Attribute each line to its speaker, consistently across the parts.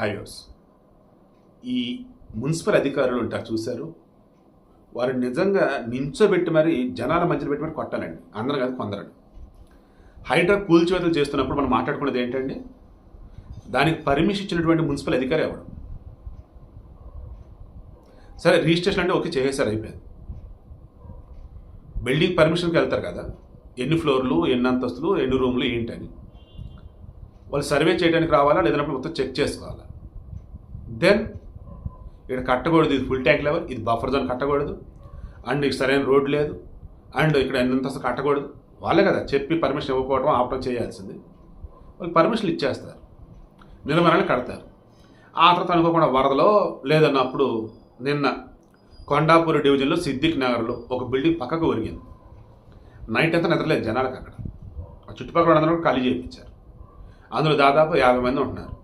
Speaker 1: Highways ఈ municipal అధికారులు ఉంటారు చూశారు? వారు నిజంగా నించోబెట్టి మరి జనాల మధ్యలో పెట్టి మరి కొట్టాలండి. అందరం కాదు కొందరండి హైడ్రా కూల్చివేతలు చేస్తున్నప్పుడు మనం మాట్లాడుకునేది ఏంటండి? దానికి పర్మిషన్ ఇచ్చినటువంటి మున్సిపల్ అధికారి ఎవడు? సరే రిజిస్ట్రేషన్ అంటే ఓకే చేసేసారు అయిపోయింది. బిల్డింగ్ పర్మిషన్కి వెళ్తారు కదా? ఎన్ని ఫ్లోర్లు ఎన్ని అంతస్తులు ఎన్ని రూమ్లు ఏంటని. వాళ్ళు సర్వే చేయడానికి రావాలా? లేదన్నప్పుడు మొత్తం చెక్ చేసుకోవాలా? దెన్ ఇక్కడ కట్టకూడదు ఇది ఫుల్ ట్యాంక్ లెవెల్ ఇది బఫర్ జోన్ కట్టకూడదు. అండ్ ఇక సరైన రోడ్ లేదు. అండ్ ఇక్కడ ఎంతంత కట్టకూడదు. వాళ్ళే కదా చెప్పి పర్మిషన్ ఇవ్వకపోవడం ఆపడం చేయాల్సింది. వాళ్ళు పర్మిషన్లు ఇచ్చేస్తారు. నిర్మాణాలు కడతారు. ఆ తర్వాత అనుకోకుండా వరదలో లేదన్నప్పుడు నిన్న కొండాపూర్ డివిజన్లో సిద్దిక్ నగర్లో ఒక బిల్డింగ్ పక్కకు ఒరిగింది. నైట్ అంతా నిద్రలేదు జనాలకు అక్కడ. ఆ చుట్టుపక్కల అందరూ కూడా ఖాళీ చేయించారు. అందులో దాదాపు యాభై మంది ఉంటున్నారు.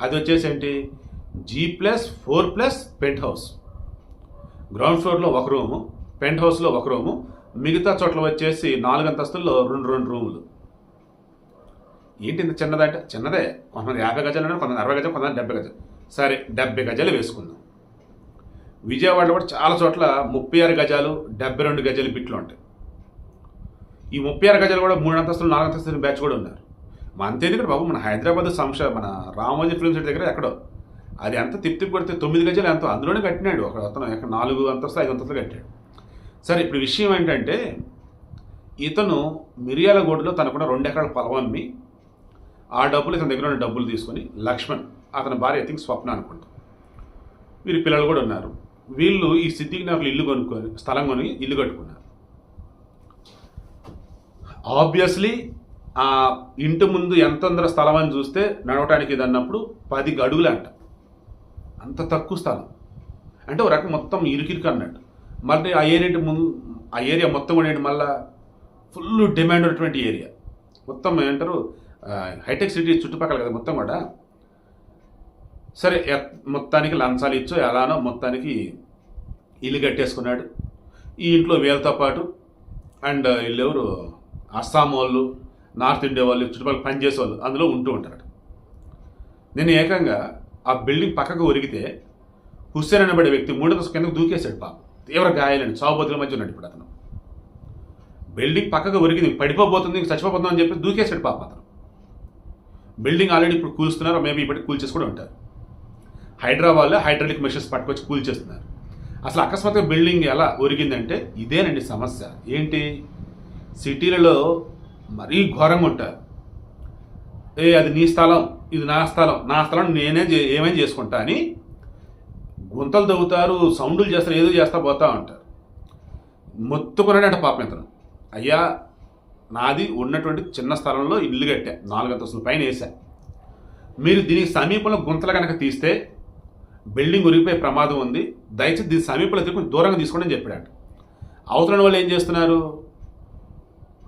Speaker 1: అది వచ్చేసి ఏంటి? G plus four plus penthouse ground ఫ్లోర్లో ఒక రూము పెంట్ హౌస్లో ఒక రూము మిగతా చోట్ల వచ్చేసి నాలుగు అంతస్తుల్లో రెండు రెండు రూములు. ఏంటి ఇంత చిన్నదంటే? చిన్నదే. కొంతమంది యాభై గజాలు ఉన్నారు కొంతమంది అరవై గజాలు కొంతమంది డెబ్బై గజాలు. సరే డెబ్బై గజాలు వేసుకుందాం. విజయవాడలో కూడా చాలా చోట్ల ముప్పై ఆరు గజాలు డెబ్బై రెండు గజాలు బిట్లు ఉంటాయి. ఈ ముప్పై ఆరు గజాలు కూడా మూడు అంతస్తులు నాలుగు అంతస్తులు బ్యాచ్ కూడా ఉన్నారు. మన అంతేది బాబు? మన హైదరాబాద్ సంస్థ మన రామోజీ ఫిల్మ్ సిటీ దగ్గర ఎక్కడో. అది ఎంత తిప్పి కొడితే తొమ్మిది గజాలు ఎంతో? అందులోనే కట్టినాడు. ఒక అతను ఎక్కడ నాలుగు అంతస్తు ఐదు అంతస్తులు కట్టాడు. సరే ఇప్పుడు విషయం ఏంటంటే ఇతను మిరియాలగూడలో తనకున్న రెండు ఎకరాల పొలం అమ్మి ఆ డబ్బులు ఇతని దగ్గర ఉన్న డబ్బులు తీసుకొని లక్ష్మణ్ అతని భార్య ఐ థింక్ స్వప్న అనుకుంటా. వీరి పిల్లలు కూడా ఉన్నారు. వీళ్ళు ఈ సిద్ధికి నాకు ఇల్లు కొనుక్కొని స్థలం కొని ఇల్లు కట్టుకున్నారు. ఆబ్వియస్లీ ఆ ఇంటి ముందు ఎంత ఉందో స్థలం అని చూస్తే నడవటానికి ఇది అన్నప్పుడు పది గడుగులు అంట అంత తక్కువ స్థలం. అంటే ఒక రకం మొత్తం ఇరుకిరుకు అన్నట్టు. మళ్ళీ ఆ ఏరియా ముందు ఆ ఏరియా మొత్తం కూడా మళ్ళీ మళ్ళా ఫుల్ డిమాండ్ ఉన్నటువంటి ఏరియా. మొత్తం ఏమంటారు హైటెక్ సిటీ చుట్టుపక్కల కదా మొత్తం కూడా. సరే మొత్తానికి లంచాలు ఇచ్చో ఎలానో మొత్తానికి ఇల్లు కట్టేసుకున్నాడు. ఈ ఇంట్లో వీళ్ళతో పాటు అండ్ వీళ్ళెవరు అస్సాం వాళ్ళు నార్త్ ఇండియా వాళ్ళు చుట్టుపక్కల పనిచేసే వాళ్ళు అందులో ఉంటూ ఉంటారు నేను ఏకంగా ఆ బిల్డింగ్ పక్కకు ఒరిగితే హుస్సేన్ అనబడే వ్యక్తి మూడవ కిందకు దూకేశాడు పాప. తీవ్ర గాయాలని చావుబతుల మధ్య ఉన్నాడు ఇప్పుడు అతను. బిల్డింగ్ పక్కకు ఒరిగింది పడిపోబోతుంది ఇంక చచ్చిపోతుందని అని చెప్పి దూకేశాడు పాప అతను. బిల్డింగ్ ఆల్రెడీ ఇప్పుడు కూల్స్తున్నారు మేబీ ఇప్పటికి కూల్చేసి కూడా ఉంటారు. హైదరాబాద్లో హైడ్రాలిక్ మెషిన్స్ పట్టుకొచ్చి కూల్చేస్తున్నారు. అసలు అకస్మాత్తుగా బిల్డింగ్ ఎలా ఒరిగిందంటే ఇదేనండి సమస్య. ఏంటి? సిటీలలో మరీ ఘోరంగా ఉంటారు. ఏ అది నీ స్థలం ఇది నా స్థలం నా స్థలం నేనే చే- ఏమేం చేసుకుంటా అని గుంతలు తవ్వుతారు సౌండ్లు చేస్తారు ఏదో చేస్తా పోతా ఉంటారు. మొత్తుకున్నాడంట పాపం ఇతను. అయ్యా నాది ఉన్నటువంటి చిన్న స్థలంలో ఇల్లు కట్టా నాలుగు అంతస్తుల పైన వేసా మీరు దీనికి సమీపంలో గుంతలు కనుక తీస్తే బిల్డింగ్ ఉరిగిపోయే ప్రమాదం ఉంది. దయచేసి దీని సమీపంలో కొంచెం దూరంగా తీసుకోండి అని చెప్పాడు అవతల వాళ్ళు ఏం చేస్తున్నారు?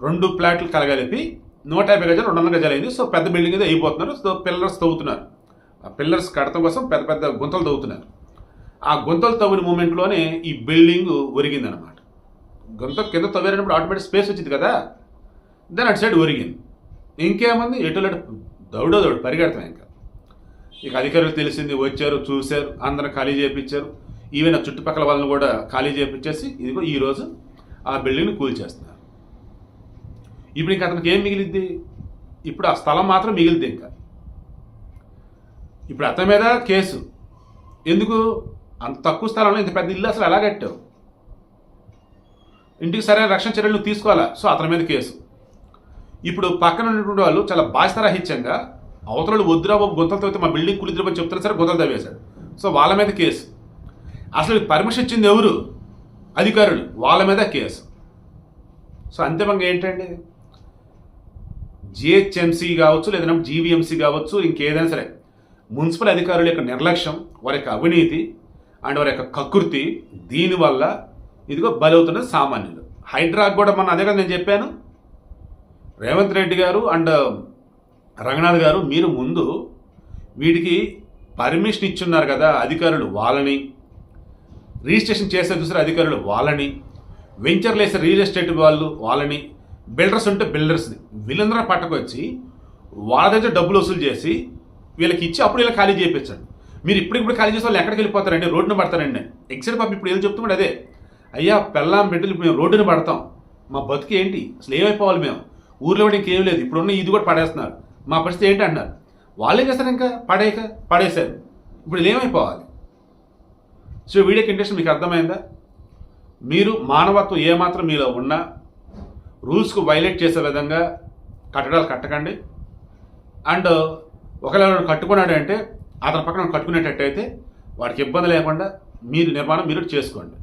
Speaker 1: రెండు ప్లాట్లు కలగలిపి నూట యాభై గజాలు రెండు వందల గజాలు అయింది. సో పెద్ద బిల్డింగ్ ఏదో అయిపోతున్నారు. సో పిల్లర్స్ తవ్వుతున్నారు. ఆ పిల్లర్స్ కడతం కోసం పెద్ద పెద్ద గుంతలు తవ్వుతున్నారు. ఆ గుంతలు తవ్విన మూమెంట్లోనే ఈ బిల్డింగ్ ఒరిగిందనమాట గుంత కింద తవ్వారన్నప్పుడు ఆటోమేటిక్ స్పేస్ వచ్చింది కదా? దాని అటు సైడ్ ఒరిగింది. ఇంకేముంది? ఎటు దౌడో దౌడు పరిగెడతాం ఇంకా. ఇక అధికారులు తెలిసింది వచ్చారు చూశారు అందరం ఖాళీ చేయించారు ఈవెన్ చుట్టుపక్కల వాళ్ళని కూడా ఖాళీ చేయించేసి ఇదిగో ఈరోజు ఆ బిల్డింగ్ని కూల్చేస్తున్నారు. ఇప్పుడు ఇంకా అతనికి ఏం మిగిలిద్ది? ఇప్పుడు ఆ స్థలం మాత్రం మిగిలిద్ది ఇంకా. ఇప్పుడు అతని మీద కేసు. ఎందుకు? అంత తక్కువ స్థలంలో ఇంత పెద్ద ఇల్లు అసలు ఎలా కట్టావు? ఇంటికి సరైన రక్షణ చర్యలు తీసుకోవాలా? సో అతని మీద కేసు. ఇప్పుడు పక్కన ఉన్నటువంటి వాళ్ళు చాలా బాధ్యతారాహిత్యంగా అవతలలు వద్దురా బాబు గుంతలతో అయితే మా బిల్డింగ్ కులిద్రమని చెప్తున్నా సరే గుంతలు తవ్వేశాడు సో వాళ్ళ మీద కేసు. అసలు పర్మిషన్ ఇచ్చింది ఎవరు? అధికారులు. వాళ్ళ మీద కేసు. సో అంతిమంగా ఏంటండి? జిహెచ్ఎంసీ కావచ్చు లేదంటే జీవీఎంసీ కావచ్చు ఇంకేదైనా సరే. మున్సిపల్ అధికారుల యొక్క నిర్లక్ష్యం వారి యొక్క అవినీతి అండ్ వారి యొక్క కకృతి దీనివల్ల ఇదిగో బలవుతున్నది సామాన్యులు. హైడ్రాక్ కూడా మన అదే కదా నేను చెప్పాను. రేవంత్ రెడ్డి గారు అండ్ రంగనాథ్ గారు మీరు ముందు వీటికి పర్మిషన్ ఇచ్చున్నారు కదా అధికారులు వాళ్ళని. రిజిస్ట్రేషన్ చేసే చూసారు అధికారులు వాళ్ళని. వెంచర్లు వేసే రియల్ ఎస్టేట్ వాళ్ళు వాళ్ళని. బిల్డర్స్ ఉంటే బిల్డర్స్ని వీళ్ళందరూ పట్టకు వచ్చి వాళ్ళ దగ్గర డబ్బులు వసూలు చేసి వీళ్ళకి ఇచ్చి అప్పుడు ఇలా ఖాళీ చేయించండి మీరు ఇప్పుడిప్పుడు ఖాళీ చేసే వాళ్ళు ఎక్కడికి వెళ్ళిపోతారండి? రోడ్డున పడతారండి. ఎక్సైడ్ పాప ఇప్పుడు ఏం చెప్తున్నాడు అదే. అయ్యా పెళ్ళాం బిడ్డలు ఇప్పుడు మేము రోడ్డున పడతాం. మా బతుకు ఏంటి? అసలు ఏమైపోవాలి మేము? ఊర్లో కూడా ఇంకేం లేదు. ఇప్పుడున్న ఇది కూడా పడేస్తున్నారు. మా పరిస్థితి ఏంటి అన్నారు వాళ్ళు ఏం చేస్తారు ఇంకా? పడేయక? పడేశారు. ఇప్పుడు ఏమైపోవాలి? సో వీడియో ఇంట్రెస్ట్ మీకు అర్థమైందా? మీరు మానవత్వం ఏమాత్రం మీలో ఉన్నా రూల్స్కు వైలేట్ చేసే విధంగా కట్టడాలు కట్టకండి. అండ్ ఒకవేళ కట్టుకున్నాడంటే కట్టుకున్నాడు అంటే అతని పక్కన కట్టుకునేటట్టయితే వాడికి ఇబ్బంది లేకుండా మీరు నిర్మాణం మీరు చేసుకోండి.